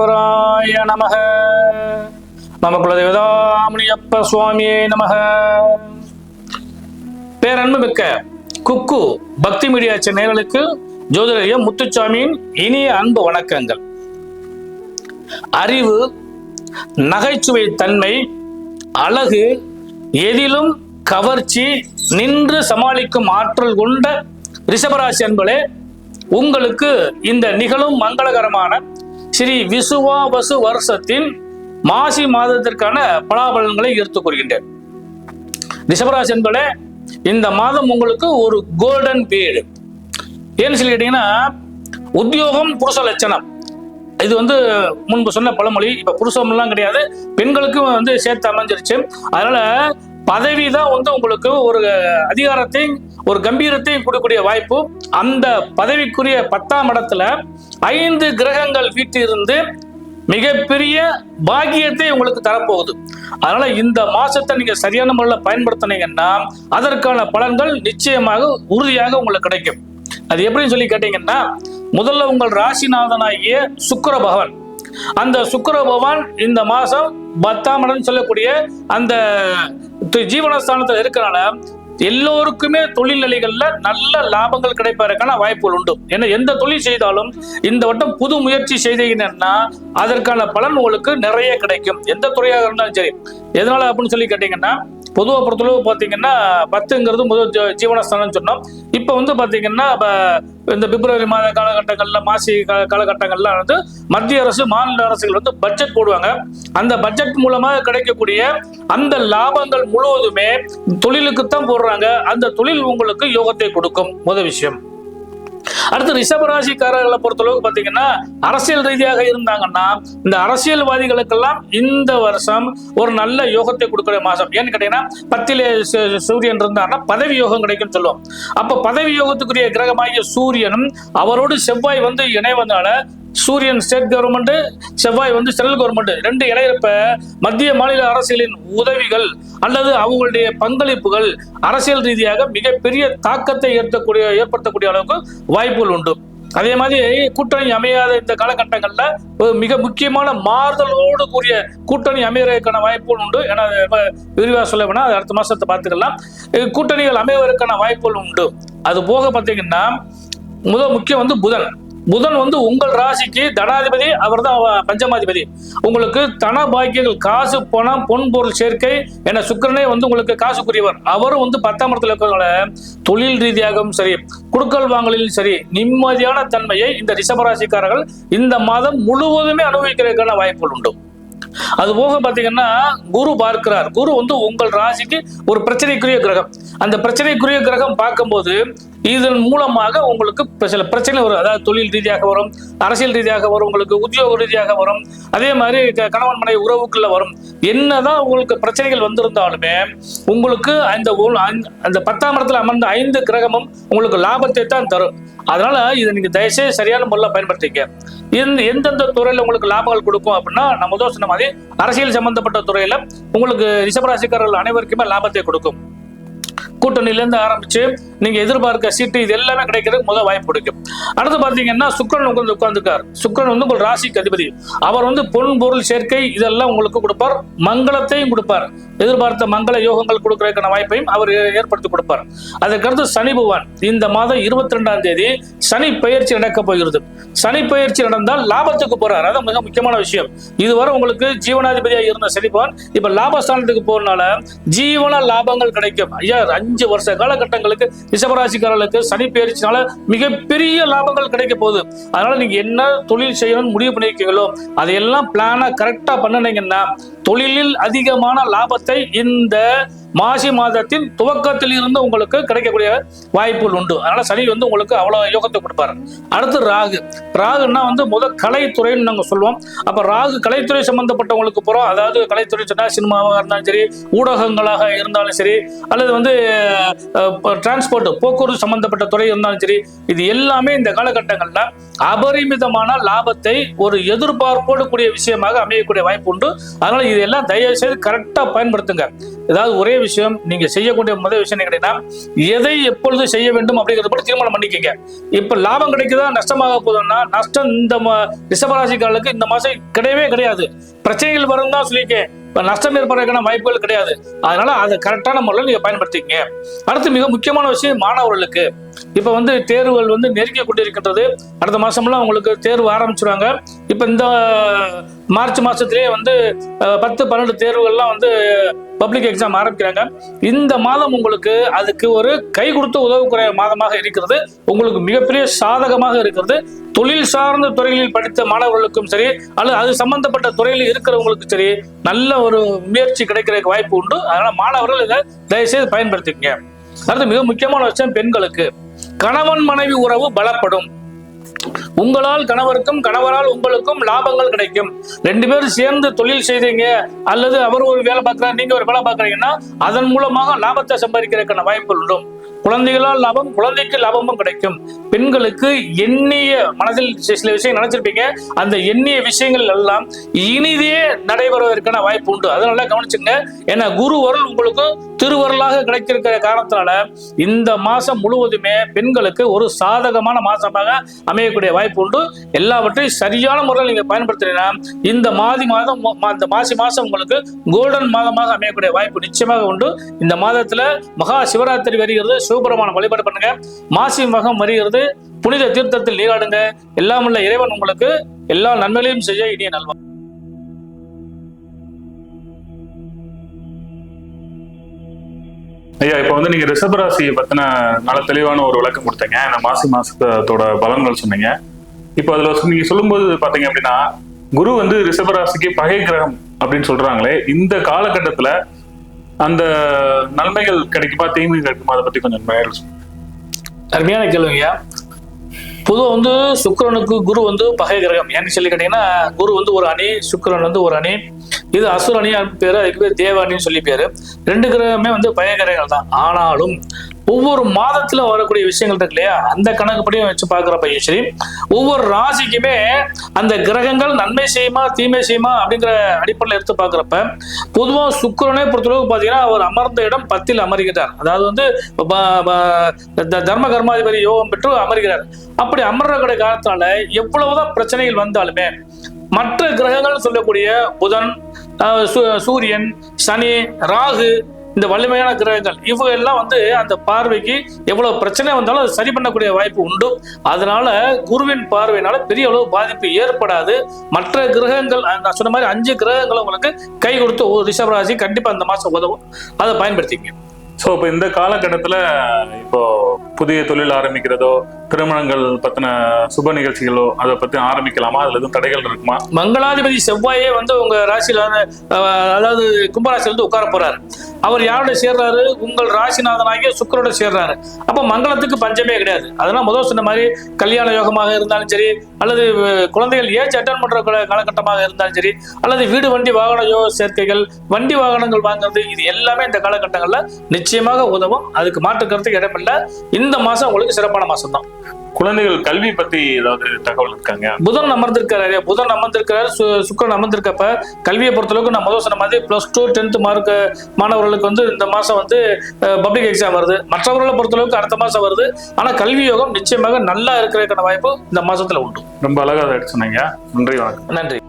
விக்னேஸ்வராய நமக. நம குலதேவதாமணியப்ப சுவாமியே நமக. பேரன்பு மிக்க குக்கு பக்தி மீடியா சேனலுக்கு ஜோதிடரிய முத்துச்சாமியின் இனிய அன்பு வணக்கங்கள். அறிவு நகைச்சுவை தன்மை அழகு எதிலும் கவர்ச்சி நின்று சமாளிக்கும் ஆற்றல் கொண்ட ரிஷபராசி அன்பளே உங்களுக்கு இந்த நிகழும் மங்களகரமான ஸ்ரீ விசுவாபசு வருஷத்தின் மாசி மாதத்திற்கான பலாபலன்களை எடுத்துக் கொள்கின்றேன். ரிஷபராசி அன்பர்களே இந்த மாதம் உங்களுக்கு ஒரு கோல்டன் பீரியடு ஏன்னு சொல்லி கேட்டீங்கன்னா உத்தியோகம் புருஷ லட்சணம். இது வந்து முன்பு சொன்ன பழமொழி இப்ப புருஷம்லாம் கிடையாது பெண்களுக்கும் வந்து சேர்த்து அமைஞ்சிருச்சு. அதனால பதவி தான் வந்து உங்களுக்கு ஒரு அதிகாரத்தை ஒரு கம்பீரத்தை கொடுக்கக்கூடிய வாய்ப்பு. அந்த பதவிக்குரிய பத்தாம் இடத்துல ஐந்து கிரகங்கள் வீட்டிலிருந்து மிகப்பெரிய பாக்கியத்தை உங்களுக்கு தரப்போகுது. அதனால இந்த மாசத்தை நீங்க சரியான முறையில் பயன்படுத்தினீங்கன்னா அதற்கான பலன்கள் நிச்சயமாக உறுதியாக உங்களுக்கு கிடைக்கும். அது எப்படின்னு சொல்லி கேட்டீங்கன்னா முதல்ல உங்கள் ராசிநாதனாகிய சுக்கர பகவான். அந்த சுக்கர பகவான் இந்த மாசம் பத்தாம் இடம் சொல்லக்கூடிய அந்த ஜீவனஸ்தானத்தில் இருக்கிறனால எல்லோருக்குமே தொழில் நிலைகள்ல நல்ல லாபங்கள் கிடைப்பதற்கான வாய்ப்புகள் உண்டு. ஏன்னா எந்த தொழில் செய்தாலும் இந்த வட்டம் புது முயற்சி செய்தீங்கன்னா அதற்கான பலன் உங்களுக்கு நிறைய கிடைக்கும். எந்த துறையாக இருந்தாலும் சரி. எதனால அப்படின்னு சொல்லி கேட்டீங்கன்னா பொதுவாக பொறுத்தளவு பார்த்தீங்கன்னா பத்துங்கிறது முதல் ஜீவனஸ்தானம்னு சொன்னோம். இப்போ வந்து பார்த்தீங்கன்னா இந்த பிப்ரவரி மாத காலகட்டங்களில் மாசி காலகட்டங்கள்லாம் வந்து மத்திய அரசு மாநில அரசுகள் வந்து பட்ஜெட் போடுவாங்க. அந்த பட்ஜெட் மூலமாக கிடைக்கக்கூடிய அந்த லாபங்கள் முழுவதுமே தொழிலுக்கு தான் போடுறாங்க. அந்த தொழில் உங்களுக்கு யோகத்தை கொடுக்கும். முதல் விஷயம். அடுத்து ரிஷபராசிக்காரர்களை பொறுத்தளவுக்கு பார்த்தீங்கன்னா அரசியல் ரீதியாக இருந்தாங்கன்னா இந்த அரசியல்வாதிகளுக்கெல்லாம் இந்த வருஷம் ஒரு நல்ல யோகத்தை கொடுக்கிற மாசம் ஏன்னு கேட்டீங்கன்னா பத்திலே சூரியன் இருந்தாருன்னா பதவி யோகம் கிடைக்கும் சொல்லுவோம். அப்ப பதவி யோகத்துக்குரிய கிரகமாகிய சூரியனும் அவரோடு செவ்வாய் வந்து இணைவதனால சூரியன் ஸ்டேட் கவர்மெண்ட் செவ்வாய் வந்து சென்ட்ரல் கவர்மெண்ட் ரெண்டு இணையப்ப மத்திய மாநில அரசியலின் உதவிகள் அல்லது அவங்களுடைய பங்களிப்புகள் அரசியல் ரீதியாக மிகப்பெரிய தாக்கத்தை ஏற்படக்கூடிய ஏற்படுத்தக்கூடிய அளவுக்கு வாய்ப்புகள் உண்டு. அதே மாதிரி கூட்டணி அமையாத இந்த காலகட்டங்களில் மிக முக்கியமான மாறுதலோடு கூடிய கூட்டணி அமைவதற்கான வாய்ப்புகள் உண்டு. ஏன்னா விரிவாக சொல்ல வேணா அது அடுத்த மாசத்தை பார்த்துக்கலாம். கூட்டணிகள் அமைவதற்கான வாய்ப்புகள் உண்டு. அது போக பார்த்தீங்கன்னா முதல் முக்கியம் வந்து புதன். புதன் வந்து உங்கள் ராசிக்கு தனாதிபதி அவர் தான் பஞ்சமாதிபதி. உங்களுக்கு தன பாக்கியங்கள் காசு பணம் பொன் பொருள் சேர்க்கை என சுக்கிரனே வந்து உங்களுக்கு காசுக்குரியவர். அவரும் வந்து பத்தாம் இடத்துல இருக்கிறவங்கள தொழில் ரீதியாகவும் சரி குடுக்கல் வாங்கலிலும் சரி நிம்மதியான தன்மையை இந்த ரிஷபராசிக்காரர்கள் இந்த மாதம் முழுவதுமே அனுபவிக்கிறதுக்கான வாய்ப்புகள் உண்டு. அது போக பாத்தீங்கன்னா குரு பார்க்கிறார். குரு வந்து உங்கள் ராசிக்கு ஒரு பிரச்சனைக்குரிய கிரகம். அந்த பிரச்சனைக்குரிய கிரகம் பார்க்கும்போது இதன் மூலமாக உங்களுக்கு சில பிரச்சனை வரும். அதாவது தொழில் ரீதியாக வரும் அரசியல் ரீதியாக வரும் உங்களுக்கு உத்தியோக ரீதியாக வரும் அதே மாதிரி க- கணவன் மனை உறவுக்குள்ள வரும். என்னதான் உங்களுக்கு பிரச்சனைகள் வந்திருந்தாலுமே உங்களுக்கு அந்த அந்த- அந்த பத்தாம் இடத்துல அமர்ந்த ஐந்து கிரகமும் உங்களுக்கு லாபத்தை தான் தரும். அதனால இதை நீங்க தயவுசெய்து சரியான முறையில் பயன்படுத்திக்க. இந்த எந்தெந்த துறையில் உங்களுக்கு லாபங்கள் கொடுக்கும் அப்படின்னா நம்ம முதல் சொன்ன மாதிரி அரசியல் சம்பந்தப்பட்ட துறையில உங்களுக்கு ரிஷபராசிக்காரர்கள் அனைவருக்குமே லாபத்தை கொடுக்கும். கூட்டணியிலேருந்து ஆரம்பிச்சு நீங்க எதிர்பார்க்க சீட்டு இது எல்லாமே கிடைக்கிறதுக்கு முதல் வாய்ப்பு கொடுக்கும். அடுத்து பாத்தீங்கன்னா சுக்கரன் உட்கார்ந்து உட்கார்ந்துருக்கார். சுக்கரன் வந்து உங்கள் ராசிக்கு அதிபதி. அவர் வந்து பொன் பொருள் சேர்க்கை இதெல்லாம் உங்களுக்கு கொடுப்பார். மங்களத்தையும் கொடுப்பார். எதிர்பார்த்த மங்கள யோகங்கள் கொடுக்கறதுக்கான வாய்ப்பையும் அவர் ஏற்படுத்தி கொடுப்பார். அதுக்கடுத்து சனி பகவான். இந்த மாதம் இருபத்தி ரெண்டாம் தேதி சனி பயிற்சி நடக்க போகிறது. சனி பயிற்சி நடந்தால் லாபத்துக்கு போறார். அதான் மிக முக்கியமான விஷயம். இதுவரை உங்களுக்கு ஜீவனாதிபதியாக இருந்த சனி பகவான் இப்ப லாபஸ்தானத்துக்கு போறதுனால ஜீவன லாபங்கள் கிடைக்கும். ஐயா அஞ்சு வருஷ காலகட்டங்களுக்கு ரிஷபராசிக்காரர்களுக்கு சனி பயிற்சினால மிகப்பெரிய லாபங்கள் கிடைக்க போகுது. அதனால நீங்க என்ன தொழில் செய்யணும்னு முடிவு பண்ணிருக்கீங்களோ அதையெல்லாம் பிளானா கரெக்டா பண்ணுனீங்கன்னா தொழிலில் அதிகமான லாபத்தை இந்த மாசி மாதத்தின் துவக்கத்தில் இருந்து உங்களுக்கு கிடைக்கக்கூடிய வாய்ப்புகள் உண்டு. அதனால சனி வந்து உங்களுக்கு அவ்வளவு யோகத்தை கொடுப்பாரு. அடுத்து ராகு. ராகுன்னா வந்து முதல் கலைத்துறைன்னு நாங்கள் சொல்லுவோம். அப்ப ராகு கலைத்துறை சம்பந்தப்பட்டவங்களுக்கு போறோம். அதாவது கலைத்துறை சொன்னா சினிமாவாக இருந்தாலும் சரி ஊடகங்களாக இருந்தாலும் சரி அல்லது வந்து டிரான்ஸ்போர்ட் போக்குவரத்து சம்பந்தப்பட்ட துறை இருந்தாலும் சரி இது எல்லாமே இந்த காலகட்டங்கள்ல அபரிமிதமான லாபத்தை ஒரு எதிர்பார்ப்போடு கூடிய விஷயமாக அமையக்கூடிய வாய்ப்பு உண்டு. அதனால இதெல்லாம் தயவு செய்து கரெக்டா பயன்படுத்துங்க. ஏதாவது ஒரே விஷயம் நீங்க செய்யக்கூடிய முதல் விஷயம் என்ன கேட்டீங்கன்னா எதை எப்பொழுது செய்ய வேண்டும் அப்படிங்கறத மட்டும் தீர்மானம் பண்ணிக்கங்க. இப்ப லாபம் கிடைக்குதா நஷ்டமாக போகுதுன்னா நஷ்டம் இந்த ரிஷபராசிக்காரர்களுக்கு இந்த மாசம் கிடையவே கிடையாது. பிரச்சனைகள் வரும் தான் சொல்லியிருக்கேன். இப்போ நஷ்டம் ஏற்படுறதுக்கான வாய்ப்புகள் கிடையாது. அதனால அதை கரெக்டான முறையில் நீங்க பயன்படுத்திக்கங்க. அடுத்து மிக முக்கியமான விஷயம் மாணவர்களுக்கு. இப்ப வந்து தேர்வுகள் வந்து நெருங்கி கொண்டிருக்கின்றது. அடுத்த மாசம்லாம் உங்களுக்கு தேர்வு ஆரம்பிச்சிருவாங்க. இப்ப இந்த மார்ச் மாசத்திலேயே வந்து பத்து பன்னெண்டு தேர்வுகள்லாம் வந்து பப்ளிக் எக்ஸாம் ஆரம்பிக்கிறாங்க. இந்த மாதம் உங்களுக்கு அதுக்கு ஒரு கை கொடுத்து உதவக்கூடிய மாதமாக இருக்கிறது. உங்களுக்கு மிகப்பெரிய சாதகமாக இருக்கிறது. தொழில் சார்ந்த துறைகளில் படித்த மாணவர்களுக்கும் சரி அல்லது அது சம்பந்தப்பட்ட துறையில் இருக்கிறவங்களுக்கும் சரி நல்ல ஒரு முயற்சி கிடைக்கிறதுக்கு வாய்ப்பு உண்டு. அதனால மாணவர்கள் இதை தயவுசெய்து பயன்படுத்திக்கங்க. அடுத்து மிக முக்கியமான விஷயம் பெண்களுக்கு. கணவன் மனைவி உறவு பலப்படும். உங்களால் கணவருக்கும் கணவரால் உங்களுக்கும் லாபங்கள் கிடைக்கும். ரெண்டு பேரும் சேர்ந்து தொழில் செய்தீங்க அல்லது அவர் ஒரு வேலை பார்க்கிறார் நீங்க ஒரு வேலை பார்க்கறீங்கன்னா அதன் மூலமாக லாபத்தை சம்பாதிக்கிறதுக்கான வாய்ப்புகள் உண்டு குழந்தைகளால் லாபம் குழந்தைக்கு லாபமும் கிடைக்கும். பெண்களுக்கு எண்ணிய மனதில் சில விஷயம் நினைச்சிருப்பீங்க. அந்த எண்ணிய விஷயங்கள் எல்லாம் இனிதே நடைபெறுவதற்கான வாய்ப்பு உண்டு. அதனால கவனிச்சுங்க ஏன்னா குரு வரல் உங்களுக்கு திருவருளாக கிடைத்திருக்கிற காரணத்தினால இந்த மாசம் முழுவதுமே பெண்களுக்கு ஒரு சாதகமான மாசமாக அமையக்கூடிய வாய்ப்பு உண்டு. எல்லாவற்றையும் சரியான முறையில் நீங்க பயன்படுத்தினா இந்த மாதி மாதம் இந்த மாசி மாசம் உங்களுக்கு கோல்டன் மாதமாக அமையக்கூடிய வாய்ப்பு நிச்சயமாக உண்டு. இந்த மாதத்துல மகா சிவராத்திரி வருகிறது. சிவபெருமான வழிபாடு பண்ணுங்க. மாசி மகம் மறிகிறது புனித தீர்த்தத்தில் நீராடுங்க. எல்லாம் உள்ள இறைவன் உங்களுக்கு எல்லா நன்மைகளையும் செய்ய இனிய நல்வா ஐயா இப்போ வந்து நீங்க ரிஷபராசியை பத்தின நல்ல தெளிவான ஒரு விளக்கம் கொடுத்தீங்க. இந்த மாசி மாசத்தோட பலன்கள் சொன்னீங்க. இப்போ அதுல நீங்க சொல்லும்போது பாத்தீங்க அப்படின்னா குரு வந்து ரிஷபராசிக்கு பகை கிரகம் அப்படின்னு சொல்றாங்களே இந்த காலகட்டத்துல அந்த நன்மைகள் கிடைக்குமா தீமைகள் கிடைக்குமா அதை பத்தி கொஞ்சம் மேல் அருமையான கேள்விங்க பொதுவாக வந்து சுக்கரனுக்கு குரு வந்து பகை கிரகம். ஏன்னு சொல்லி கேட்டீங்கன்னா குரு வந்து ஒரு அணி சுக்கரன் வந்து ஒரு அணி. இது அசுர அணி பேரு அதுக்கு பேர் தேவ அணின்னு சொல்லி பேரு. ரெண்டு கிரகமே வந்து பகை கிரகங்கள் தான் ஆனாலும் ஒவ்வொரு மாதத்துல வரக்கூடிய விஷயங்கள் இருக்கு இல்லையா? அந்த கணக்குப்படியும் வச்சு பார்க்குறப்ப சரி ஒவ்வொரு ராசிக்குமே அந்த கிரகங்கள் நன்மை செய்யுமா தீமை செய்யுமா அப்படிங்கிற அடிப்படையில் எடுத்து பார்க்குறப்ப பொதுவாக சுக்கரனே பொறுத்தளவுக்கு பார்த்தீங்கன்னா அவர் அமர்ந்த இடம் பத்தில் அமர்கிறார். அதாவது வந்து ப- ப- த- தர்ம கர்மாதிபதி யோகம் பெற்று அமர்கிறார். அப்படி அமர்றக்கூடிய காலத்தினால எவ்வளவுதான் பிரச்சனைகள் வந்தாலுமே மற்ற கிரகங்கள் சொல்லக்கூடிய புதன் அஹ், சூ- சூரியன் சனி ராகு இந்த வலிமையான கிரகங்கள் இவங்க எல்லாம் வந்து அந்த பார்வைக்கு எவ்வளவு பிரச்சனை வந்தாலும் அது சரி பண்ணக்கூடிய வாய்ப்பு உண்டு. அதனால குருவின் பார்வையினால பெரிய அளவு பாதிப்பு ஏற்படாது. மற்ற கிரகங்கள் நான் சொன்ன மாதிரி அஞ்சு கிரகங்கள் உங்களுக்கு கை கொடுத்து ஒரு ரிஷபராசி கண்டிப்பா அந்த மாசம் உதவும். அதை பயன்படுத்திங்க ஸோ இப்போ இந்த காலகட்டத்தில் இப்போ புதிய தொழில் ஆரம்பிக்கிறதோ திருமணங்கள் பத்தின சுப நிகழ்ச்சிகளோ அதை பத்தி ஆரம்பிக்கலாமா? அதுல எதுவும் தடைகள் இருக்குமா? மங்களாதிபதி செவ்வாயே வந்து உங்க ராசியில அதாவது கும்பராசியில வந்து உட்கார போறாரு. அவர் யாரோட சேர்றாரு? உங்கள் ராசிநாதனாகிய சுக்கரோட சேர்றாரு. அப்ப மங்களத்துக்கு பஞ்சமே கிடையாது. அதெல்லாம் முதல் சொன்ன மாதிரி கல்யாண யோகமாக இருந்தாலும் சரி அல்லது குழந்தைகள் ஏஜ் அட்டன் பண்ற காலகட்டமாக இருந்தாலும் சரி அல்லது வீடு வண்டி வாகன யோக சேர்க்கைகள் வண்டி வாகனங்கள் வாங்குறது இது எல்லாமே இந்த காலகட்டங்கள்ல நிச்சயமாக உதவும். அதுக்கு மாற்று இடமில்லை. இந்த மாசம் உங்களுக்கு சிறப்பான மாசம் தான் குழந்தைகள் கல்வி பத்தி ஏதாவது தகவல் இருக்காங்க? புதன் அமர்ந்திருக்காரு புதன் அமர்ந்திருக்காரு சு- சுக்கிரன் அமர்ந்திருக்கப்ப கல்வியை பொறுத்தளவுக்கு நான் முதல் சொன்ன மாதிரி பிளஸ் டூ டென்த் மார்க் மாணவர்களுக்கு வந்து இந்த மாசம் வந்து பப்ளிக் எக்ஸாம் வருது. மற்றவர்களை பொறுத்தளவுக்கு அடுத்த மாசம் வருது. ஆனா கல்வி யோகம் நிச்சயமாக நல்லா இருக்கிறதுக்கான வாய்ப்பு இந்த மாசத்துல உண்டு. ரொம்ப அழகா அதை எடுத்து சொன்னீங்க. நன்றி வணக்கம். நன்றி.